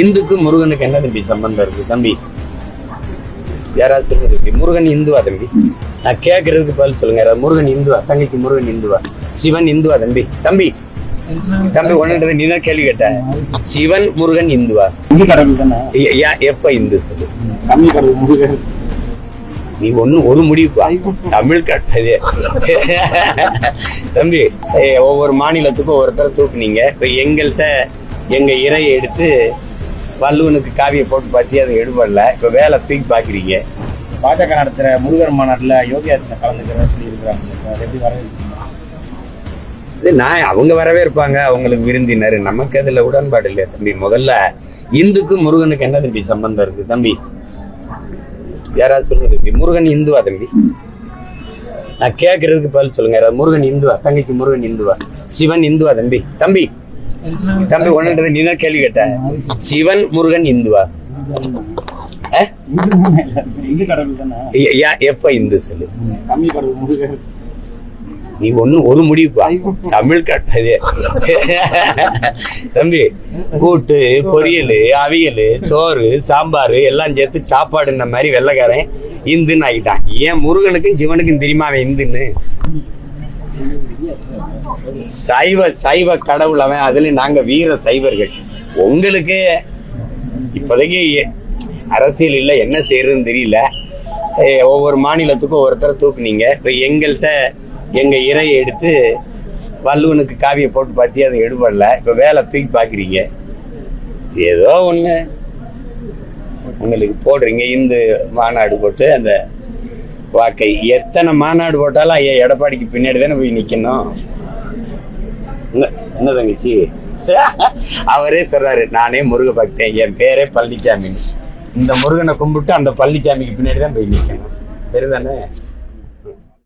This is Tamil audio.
இந்துக்கு முருகனுக்கு என்ன தம்பி சம்பந்தம் இருக்கு? தம்பி யாராவது சொல்லுங்க தம்பி. முருகன் இந்துவா தம்பி? நான் கேட்கறதுக்கு பதில் சொல்லுங்க. யாராவது முருகன் இந்துவா? தங்கச்சி முருகன் இந்துவா? சிவன் இந்துவா தம்பி? தம்பி தம்பி ஒன்றுன்றது நீ தான் கேள்வி கேட்ட. சிவன் முருகன் இந்துவா? எப்ப இந்து சொல்லு? முருகன். நீ ஒண்ணு ஒரு முடிவுப்பா தமிழ் கட்டது தம்பி ஒவ்வொரு மாநிலத்துக்கும் ஒருத்தரை தூக்குனீங்க. இப்ப எங்கள்கிட்ட எங்க இறையை எடுத்து வள்ளுவனுக்கு காவியை போட்டு பார்த்தி அதை எடுபடல. இப்ப வேலை தூக்கி பாக்குறீங்க. பாஜக நடத்துற முருகர் மாநாட்டுல யோகி ஆதித்யநாத் கலந்துக்கிறதா சொல்லி இருக்கிறாங்க. சார் எப்படி வரவேற்கிறீங்க? இது நான் அவங்க வரவே இருப்பாங்க. அவங்களுக்கு விருந்தினர். நமக்கு அதுல உடன்பாடு இல்லையா தம்பி? முதல்ல இந்துக்கு முருகனுக்கு என்ன தம்பி சம்பந்தம் இருக்கு தம்பி? யாராவது சொல்லுங்க தம்பி. முருகன் இந்துவா தம்பி? நான் கேட்கறதுக்கு பதில் சொல்லுங்க. யாராவது முருகன் இந்துவா? தங்கச்சி முருகன் இந்துவா? சிவன் இந்துவா தம்பி? தம்பி தம்பி ஒன்றுன்றது நீ தான் கேள்வி கேட்ட. சிவன் முருகன் இந்துவா? எப்ப இந்து சொல்லு? நீ ஒண்ணு ஒரு முடிவுப்பா தமிழ் கட்டது. தம்பி கூட்டு பொரியல் அவியல் சோறு சாம்பார் எல்லாம் சேர்த்து சாப்பாடு இந்த மாதிரி வெள்ளைக்காரன் இந்துன்னு ஆகிட்டான் ஏன் முருகனுக்கும் சிவனுக்கும் தெரியுமா அவன் இந்துன்னு? சைவ சைவ கடவுள் அவன். அதுல நாங்க வீர சைவர்கள். உங்களுக்கு இப்போதைக்கு அரசியல் இல்லை என்ன செய்யறதுன்னு தெரியல. ஒவ்வொரு மாநிலத்துக்கும் ஒவ்வொருத்தரை தூக்குனீங்க. இப்போ எங்கள்கிட்ட எங்க இறையை எடுத்து வல்லுவனுக்கு காவியை போட்டு பார்த்தி அதை எடுபடல. இப்போ வேலை தூக்கி பார்க்குறீங்க ஏதோ ஒன்று உங்களுக்கு போடுறீங்க. இந்து மாநாடு போட்டு அந்த வாக்கை எத்தனை மாநாடு போட்டாலும் ஐயா எடப்பாடிக்கு பின்னாடி தானே போய் நிற்கணும் என்ன என்ன தங்கச்சி? அவரே சொல்றாரு நானே முருக பக்தன் என் பேரே பழனிசாமி இந்த முருகனை கும்பிட்டு அந்த பழனிசாமிக்கு பின்னாடி தான் போய் நிற்கணும் சரிதானே?